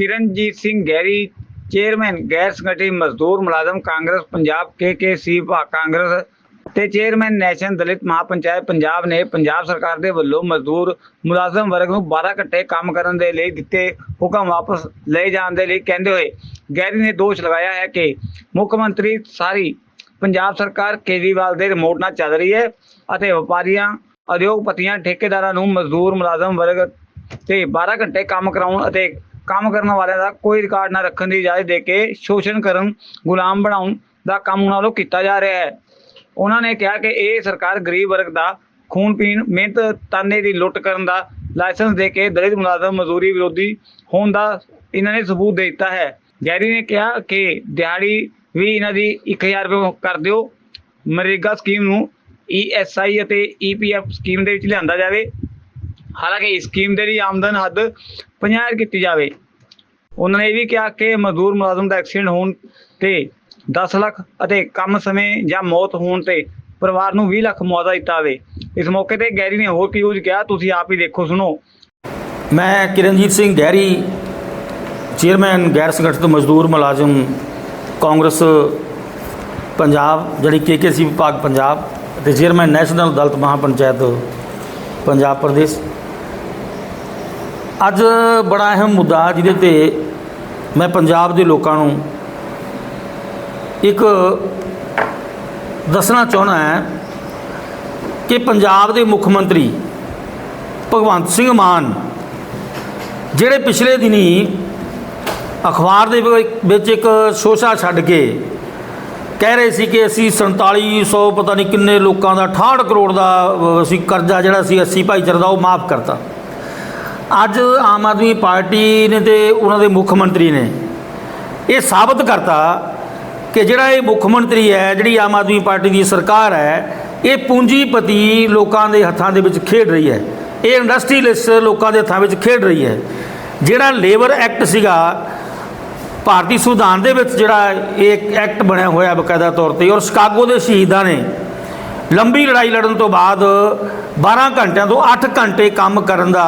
Kiranjit Singh Garry chairman ਗੈਰ ਸੰਗਠਿਤ ਮਜ਼ਦੂਰ ਮੁਲਾਜ਼ਮ ਕਾਂਗਰਸ, ਪੰਜਾਬ ਕੇਕੇਸੀ ਭਾ, ਕਾਂਗਰਸ ਤੇ ਚੇਅਰਮੈਨ ਨੈਸ਼ਨਲ ਦਲਿਤ ਮਹਾਪੰਚਾਇਤ ਪੰਜਾਬ ਨੇ ਪੰਜਾਬ ਸਰਕਾਰ ਦੇ ਵੱਲੋਂ ਮਜ਼ਦੂਰ ਮੁਲਾਜ਼ਮ ਵਰਗ ਨੂੰ 12 ਘੰਟੇ ਕੰਮ ਕਰਨ ਦੇ ਲਈ ਦਿੱਤੇ ਹੁਕਮ ਵਾਪਸ ਲਏ ਜਾਣ ਦੇ ਲਈ ਕਹਿੰਦੇ ਹੋਏ। ਗੈਰੀ ਨੇ ਦੋਸ਼ ਲਗਾਇਆ ਹੈ ਕਿ ਮੁੱਖ ਮੰਤਰੀ ਸਾਰੀ ਪੰਜਾਬ ਸਰਕਾਰ ਕੇਜਰੀਵਾਲ ਦੇ ਰਿਮੋਟ ਨਾਲ ਚੱਲ ਰਹੀ ਹੈ ਅਤੇ ਵਪਾਰੀਆਂ, ਉਦਯੋਗਪਤੀਆਂ, ਠੇਕੇਦਾਰਾਂ ਨੂੰ ਮਜ਼ਦੂਰ ਮੁਲਾਜ਼ਮ ਵਰਗ ਤੇ 12 ਘੰਟੇ ਕੰਮ ਕਰਾਉਣ ਅਤੇ ਕੰਮ ਕਰਨ ਵਾਲਿਆਂ ਦਾ ਕੋਈ ਰਿਕਾਰਡ ਨਾ ਰੱਖਣ ਦੀ ਇਜਾਜ਼ਤ ਦੇ ਕੇ ਸ਼ੋਸ਼ਣ ਕਰਨ, ਗੁਲਾਮ ਬਣਾਉਣ ਦਾ ਕੰਮ ਉਹਨਾਂ ਵੱਲੋਂ ਕੀਤਾ ਜਾ ਰਿਹਾ ਹੈ। ਉਹਨਾਂ ਨੇ ਕਿਹਾ ਕਿ ਇਹ ਸਰਕਾਰ ਗਰੀਬ ਵਰਗ ਦਾ ਖੂਨ ਪੀਣ, ਮਿਹਨਤ ਤਾਨੇ ਦੀ ਲੁੱਟ ਕਰਨ ਦਾ ਲਾਇਸੈਂਸ ਦੇ ਕੇ ਦਲਿਤ ਮੁਲਾਜ਼ਮ ਮਜ਼ਦੂਰੀ ਵਿਰੋਧੀ ਹੋਣ ਦਾ ਇਹਨਾਂ ਨੇ ਸਬੂਤ ਦੇ ਦਿੱਤਾ ਹੈ। ਗੈਰੀ ਨੇ ਕਿਹਾ ਕਿ ਦਿਹਾੜੀ ਵੀ ਇਹਨਾਂ ਦੀ 1000 ਰੁਪਏ ਕਰ ਦਿਓ। ਮਰੇਗਾ ਸਕੀਮ ਨੂੰ ਈਐਸਆਈ ਅਤੇ ਈਪੀਐਫ ਸਕੀਮ ਦੇ ਵਿੱਚ ਲਿਆਂਦਾ ਜਾਵੇ। ਹਾਲਾਂਕਿ ਇਸ ਸਕੀਮ ਦੇ ਲਈ ਆਮਦਨ ਹੱਦ 50000 ਕੀਤੀ ਜਾਵੇ। ਉਹਨਾਂ ਨੇ ਇਹ ਵੀ ਕਿਹਾ ਕਿ ਮਜ਼ਦੂਰ ਮੁਲਾਜ਼ਮ ਦਾ ਐਕਸੀਡੈਂਟ ਹੋਣ ਤੇ 10 ਲੱਖ ਅਤੇ ਕੰਮ ਸਮੇਂ ਜਾਂ ਮੌਤ ਹੋਣ ਤੇ ਪਰਿਵਾਰ ਨੂੰ 20 ਲੱਖ ਮੁਆਵਜ਼ਾ ਦਿੱਤਾ ਜਾਵੇ। ਇਸ ਮੌਕੇ ਤੇ ਗੈਰੀ ਨੇ ਹੋਰ ਕੀ ਕੁਝ ਕਿਹਾ ਤੁਸੀਂ ਆਪ ਹੀ ਦੇਖੋ, ਸੁਣੋ। ਮੈਂ ਕਿਰਨਜੀਤ ਸਿੰਘ ਗਹਿਰੀ ਚੇਅਰਮੈਨ ਗੈਰ ਸੰਗਠਿਤ ਮਜ਼ਦੂਰ ਮੁਲਾਜ਼ਮ ਕਾਂਗਰਸ ਪੰਜਾਬ ਜਿਹੜੀ ਕੇਕੇਸੀ ਵਿਭਾਗ ਪੰਜਾਬ ਅਤੇ ਚੇਅਰਮੈਨ ਨੈਸ਼ਨਲ ਦਲਿਤ ਮਹਾਪੰਚਾਇਤ ਪੰਜਾਬ ਪ੍ਰਦੇਸ਼। ਅੱਜ ਬੜਾ ਅਹਿਮ ਮੁੱਦਾ ਜਿਹਦੇ ਤੇ ਮੈਂ ਪੰਜਾਬ ਦੇ ਲੋਕਾਂ ਨੂੰ ਇੱਕ ਦੱਸਣਾ ਚਾਹੁੰਦਾ ਹੈ ਕਿ ਪੰਜਾਬ ਦੇ ਮੁੱਖ ਮੰਤਰੀ ਭਗਵੰਤ ਸਿੰਘ ਮਾਨ ਜਿਹੜੇ ਪਿਛਲੇ ਦਿਨੀ ਅਖਬਾਰ ਦੇ ਵਿੱਚ ਇੱਕ ਸ਼ੋਸ਼ਾ ਛੱਡ ਕੇ ਕਹਿ ਰਹੇ ਸੀ ਕਿ ਅਸੀਂ 4700 ਪਤਾ ਨਹੀਂ ਕਿੰਨੇ ਲੋਕਾਂ ਦਾ 68 ਕਰੋੜ ਦਾ ਅਸੀਂ ਕਰਜ਼ਾ ਜਿਹੜਾ ਸੀ 80 ਭਾਈਚਾਰੇ ਦਾ ਉਹ ਮਾਫ ਕਰਤਾ। ਅੱਜ ਆਮ ਆਦਮੀ ਪਾਰਟੀ ਨੇ ਤੇ ਉਹਨਾਂ ਦੇ ਮੁੱਖ ਮੰਤਰੀ ਨੇ ਇਹ ਸਾਬਤ ਕਰਤਾ ਕਿ ਜਿਹੜਾ ਇਹ ਮੁੱਖ ਮੰਤਰੀ ਹੈ, ਜਿਹੜੀ ਆਮ ਆਦਮੀ ਪਾਰਟੀ ਦੀ ਸਰਕਾਰ ਹੈ, ਇਹ ਪੂੰਜੀਪਤੀ ਲੋਕਾਂ ਦੇ ਹੱਥਾਂ ਦੇ ਵਿੱਚ ਖੇਡ ਰਹੀ ਹੈ। ਇਹ ਇੰਡਸਟਰੀਲਿਸਟ ਲੋਕਾਂ ਦੇ ਹੱਥਾਂ ਵਿੱਚ ਖੇਡ ਰਹੀ ਹੈ। ਜਿਹੜਾ ਲੇਬਰ ਐਕਟ ਸੀਗਾ, ਭਾਰਤੀ ਸੰਵਿਧਾਨ ਦੇ ਵਿੱਚ ਜਿਹੜਾ ਇਹ ਐਕਟ ਬਣਿਆ ਹੋਇਆ ਬਕਾਇਦਾ ਤੌਰ ਤੇ, ਔਰ ਸ਼ਿਕਾਗੋ ਦੇ ਸ਼ਹੀਦਾਂ ਨੇ ਲੰਬੀ ਲੜਾਈ ਲੜਨ ਤੋਂ ਬਾਅਦ 12 ਘੰਟਿਆਂ ਤੋਂ 8 ਘੰਟੇ ਕੰਮ ਕਰਨ ਦਾ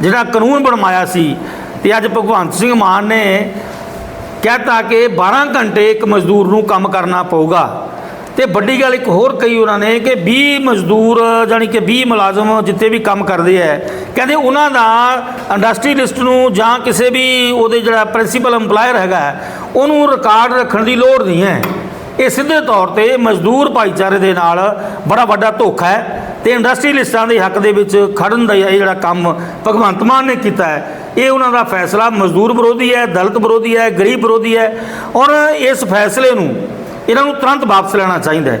ਜਿਹੜਾ ਕਾਨੂੰਨ ਬਣਵਾਇਆ ਸੀ, ਤੇ ਅੱਜ ਭਗਵੰਤ ਸਿੰਘ ਮਾਨ ਨੇ ਕਹਿਤਾ ਕਿ 12 ਘੰਟੇ ਇੱਕ ਮਜ਼ਦੂਰ ਨੂੰ ਕੰਮ ਕਰਨਾ ਪਊਗਾ। ਤੇ ਵੱਡੀ ਗੱਲ ਇੱਕ ਹੋਰ ਕਹੀ ਉਹਨਾਂ ਨੇ ਕਿ 20 ਮਜ਼ਦੂਰ ਜਾਨੀ ਕਿ 20 ਮੁਲਾਜ਼ਮ ਜਿੱਥੇ ਵੀ ਕੰਮ ਕਰਦੇ ਐ ਕਹਿੰਦੇ ਉਹਨਾਂ ਦਾ ਇੰਡਸਟਰੀਲਿਸਟ ਨੂੰ ਜਾਂ ਕਿਸੇ ਵੀ ਉਹਦੇ ਜਿਹੜਾ ਪ੍ਰਿੰਸੀਪਲ EMPLOYER ਹੈਗਾ, ਉਹਨੂੰ ਰਿਕਾਰਡ ਰੱਖਣ ਦੀ ਲੋੜ ਨਹੀਂ ਹੈ। ਇਹ ਸਿੱਧੇ ਤੌਰ ਤੇ ਮਜ਼ਦੂਰ ਭਾਈਚਾਰੇ ਦੇ ਨਾਲ ਬੜਾ ਵੱਡਾ ਧੋਖਾ ਹੈ ਤੇ ਇੰਡਸਟਰੀਲਿਸਟਾਂ ਦੇ ਹੱਕ ਦੇ ਵਿੱਚ ਖੜਨ ਦਾ ਇਹ ਜਿਹੜਾ ਕੰਮ ਭਗਵੰਤ ਮਾਨ ਨੇ ਕੀਤਾ ਹੈ, ਇਹ ਉਹਨਾਂ ਦਾ ਫੈਸਲਾ ਮਜ਼ਦੂਰ ਵਿਰੋਧੀ ਹੈ, ਦਲਿਤ ਵਿਰੋਧੀ ਹੈ, ਗਰੀਬ ਵਿਰੋਧੀ ਹੈ ਔਰ ਇਸ ਫੈਸਲੇ ਨੂੰ ਇਹਨਾਂ ਨੂੰ ਤੁਰੰਤ ਵਾਪਸ ਲੈਣਾ ਚਾਹੀਦਾ ਹੈ।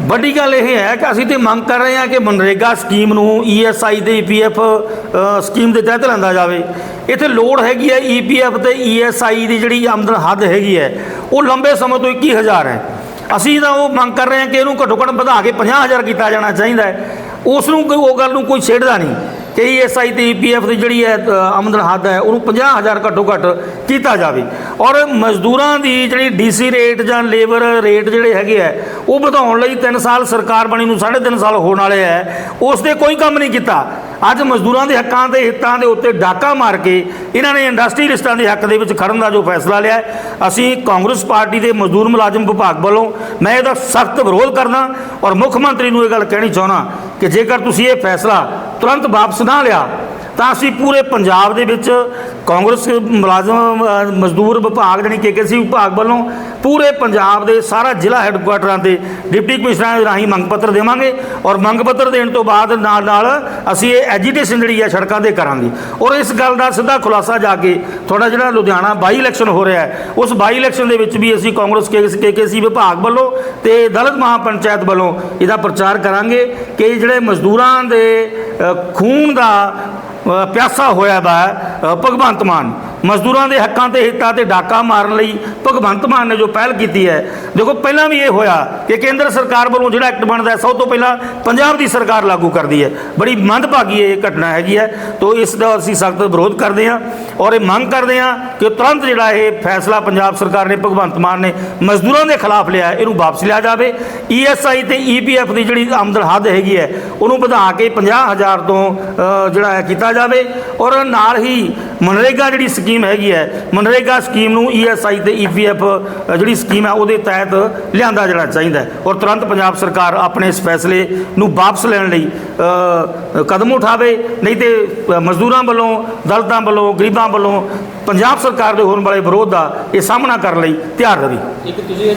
ਵੱਡੀ ਗੱਲ ਇਹ ਹੈ ਕਿ ਅਸੀਂ ਤੇ ਮੰਗ ਕਰ ਰਹੇ ਹਾਂ ਕਿ ਮਨਰੇਗਾ ਸਕੀਮ ਨੂੰ ਈਐਸਆਈ ਤੇ ਈਪੀਐਫ ਸਕੀਮ ਦੇ ਤਹਿਤ ਲੈਂਦਾ ਜਾਵੇ। ਇੱਥੇ ਲੋੜ ਹੈਗੀ ਹੈ ਈਪੀਐਫ ਤੇ ਈਐਸਆਈ ਦੀ ਜਿਹੜੀ ਆਮਦਨ ਹੱਦ ਹੈਗੀ ਹੈ, ਉਹ ਲੰਬੇ ਸਮੇਂ ਤੋਂ 21000 ਹੈ। ਅਸੀਂ ਤਾਂ ਉਹ ਮੰਗ ਕਰ ਰਹੇ ਹਾਂ ਕਿ ਇਹਨੂੰ ਘੱਟੋ ਘੱਟ ਵਧਾ ਕੇ 50000 ਕੀਤਾ ਜਾਣਾ ਚਾਹੀਦਾ ਹੈ। ਉਸ ਨੂੰ ਉਹ ਗੱਲ ਨੂੰ ਕੋਈ ਛੇੜਦਾ ਨਹੀਂ। ਕਿ ਈਐਸਆਈ ਤੇ ਈਪੀਐਫ ਦੀ ਜਿਹੜੀ ਹੈ ਆਮਦਨ ਹੱਦ ਹੈ, ਉਹਨੂੰ 50000 ਘੱਟੋ ਘੱਟ ਕੀਤਾ ਜਾਵੇ। ਔਰ ਮਜ਼ਦੂਰਾਂ ਦੀ ਜਿਹੜੀ ਡੀਸੀ ਰੇਟ ਜਾਂ ਲੇਬਰ ਰੇਟ ਜਿਹੜੇ ਹੈਗੇ ਆ ਉਹ ਵਧਾਉਣ ਲਈ 3 ਸਾਲ ਸਰਕਾਰ ਬਣੀ ਨੂੰ 3.5 ਸਾਲ ਹੋਣ ਵਾਲੇ ਹੈ, ਉਸ ਤੇ ਕੋਈ ਕੰਮ ਨਹੀਂ ਕੀਤਾ। ਅੱਜ ਮਜ਼ਦੂਰਾਂ ਦੇ ਹੱਕਾਂ ਤੇ ਹਿੱਤਾਂ ਦੇ ਉੱਤੇ ਡਾਕਾ ਮਾਰ ਕੇ ਇਹਨਾਂ ਨੇ ਇੰਡਸਟਰੀਲਿਸਟਾਂ ਦੇ ਹੱਕ ਦੇ ਵਿੱਚ ਖੜਨ ਦਾ ਜੋ ਫੈਸਲਾ ਲਿਆ ਅਸੀਂ ਕਾਂਗਰਸ ਪਾਰਟੀ ਦੇ ਮਜ਼ਦੂਰ ਮੁਲਾਜ਼ਮ ਵਿਭਾਗ ਵੱਲੋਂ ਮੈਂ ਇਹਦਾ ਸਖਤ ਵਿਰੋਧ ਕਰਦਾ ਔਰ ਮੁੱਖ ਮੰਤਰੀ ਨੂੰ ਇਹ ਗੱਲ ਕਹਿਣੀ ਚਾਹੁੰਦਾ ਕਿ ਜੇਕਰ ਤੁਸੀਂ ਇਹ ਫੈਸਲਾ ਤੁਰੰਤ ਵਾਪਸ ਨਾ ਲਿਆ। ਤਾਂ ਅਸੀਂ ਪੂਰੇ ਪੰਜਾਬ ਦੇ ਵਿੱਚ ਕਾਂਗਰਸ ਮੁਲਾਜ਼ਮ ਮਜ਼ਦੂਰ ਵਿਭਾਗ ਜਾਣੀ ਕੇਕੇਸੀ ਵਿਭਾਗ ਵੱਲੋਂ ਪੂਰੇ ਪੰਜਾਬ ਦੇ ਸਾਰਾ ਜ਼ਿਲ੍ਹਾ ਹੈੱਡਕੁਆਟਰਾਂ ਤੇ ਡਿਪਟੀ ਕਮਿਸ਼ਨਰਾਂ ਦੇ ਰਾਹੀਂ ਮੰਗ ਪੱਤਰ ਦੇਵਾਂਗੇ ਔਰ ਮੰਗ ਪੱਤਰ ਦੇਣ ਤੋਂ ਬਾਅਦ ਨਾਲ ਨਾਲ ਅਸੀਂ ਇਹ ਐਜੀਟੇਸ਼ਨ ਜਿਹੜੀ ਹੈ ਸੜਕਾਂ ਤੇ ਕਰਾਂਗੇ। ਔਰ ਇਸ ਗੱਲ ਦਾ ਸਿੱਧਾ ਖੁਲਾਸਾ ਜਾ ਕੇ ਤੁਹਾਡਾ ਜਿਹੜਾ ਲੁਧਿਆਣਾ ਬਾਈ ਇਲੈਕਸ਼ਨ ਹੋ ਰਿਹਾ ਹੈ, ਉਸ ਬਾਈ ਇਲੈਕਸ਼ਨ ਦੇ ਵਿੱਚ ਵੀ ਅਸੀਂ ਕਾਂਗਰਸ ਕੇਕੇਸੀ ਵਿਭਾਗ ਵੱਲੋਂ ਤੇ ਦਲਿਤ ਮਹਾਪੰਚਾਇਤ ਵੱਲੋਂ ਇਹਦਾ ਪ੍ਰਚਾਰ ਕਰਾਂਗੇ ਕਿ ਜਿਹੜੇ ਮਜ਼ਦੂਰਾਂ ਦੇ ਖੂਨ ਦਾ ਪਿਆਸਾ ਹੋਇਆ ਵਾ ਭਗਵੰਤ ਮਾਨ। ਮਜ਼ਦੂਰਾਂ ਦੇ ਹੱਕਾਂ ਤੇ ਹਿੱਤਾਂ ਤੇ ਡਾਕਾ ਮਾਰਨ ਲਈ ਭਗਵੰਤ ਮਾਨ ਨੇ ਜੋ ਪਹਿਲ ਕੀਤੀ ਹੈ, ਦੇਖੋ ਪਹਿਲਾਂ ਵੀ ਇਹ ਹੋਇਆ ਕਿ ਕੇਂਦਰ ਸਰਕਾਰ ਵੱਲੋਂ ਜਿਹੜਾ ਐਕਟ ਬਣਦਾ ਸਭ ਤੋਂ ਪਹਿਲਾਂ ਪੰਜਾਬ ਦੀ ਸਰਕਾਰ ਲਾਗੂ ਕਰਦੀ ਹੈ। ਬੜੀ ਮੰਦਭਾਗੀ ਇਹ ਘਟਨਾ ਹੈਗੀ ਹੈ। ਤੋਂ ਇਸ ਦਾ ਅਸੀਂ ਸਖਤ ਵਿਰੋਧ ਕਰਦੇ ਹਾਂ ਔਰ ਇਹ ਮੰਗ ਕਰਦੇ ਹਾਂ ਕਿ ਤੁਰੰਤ ਜਿਹੜਾ ਇਹ ਫੈਸਲਾ ਪੰਜਾਬ ਸਰਕਾਰ ਨੇ, ਭਗਵੰਤ ਮਾਨ ਨੇ ਮਜ਼ਦੂਰਾਂ ਦੇ ਖਿਲਾਫ ਲਿਆ, ਇਹਨੂੰ ਵਾਪਸ ਲਿਆ ਜਾਵੇ। ਈਐਸਆਈ ਤੇ ਈਪੀਐਫ ਦੀ ਜਿਹੜੀ ਆਮਦਨ ਹੱਦ ਹੈਗੀ ਹੈ, ਉਹਨੂੰ ਵਧਾ ਕੇ 50000 ਤੋਂ ਜਿਹੜਾ ਹੈ ਕੀਤਾ ਜਾਵੇ। ਔਰ ਨਾਲ ਹੀ ਮਨਰੇਗਾ ਜਿਹੜੀ ਸਕੀਮ ਸਕੀਮ ਹੈਗੀ ਹੈ। ਮਨਰੇਗਾ ਸਕੀਮ ਨੂੰ ਈਐਸਆਈ ਤੇ ਈਪੀਐਫ ਜਿਹੜੀ ਸਕੀਮ ਹੈ, ਉਹਦੇ ਤਹਿਤ ਲਿਆਂਦਾ ਜਾਣਾ ਚਾਹੀਦਾ ਔਰ ਤੁਰੰਤ ਪੰਜਾਬ ਸਰਕਾਰ ਆਪਣੇ ਇਸ ਫੈਸਲੇ ਨੂੰ ਵਾਪਸ ਲੈਣ ਲਈ ਕਦਮ ਉਠਾਵੇ। ਨਹੀਂ ਤੇ ਮਜ਼ਦੂਰਾਂ ਵੱਲੋਂ, ਦਲਤਾਂ ਵੱਲੋਂ, ਗਰੀਬਾਂ ਵੱਲੋਂ ਪੰਜਾਬ ਸਰਕਾਰ ਦੇ ਹੋਣ ਵਾਲੇ ਵਿਰੋਧ ਦਾ ਇਹ ਸਾਹਮਣਾ ਕਰਨ ਲਈ ਤਿਆਰ ਰਹੇ।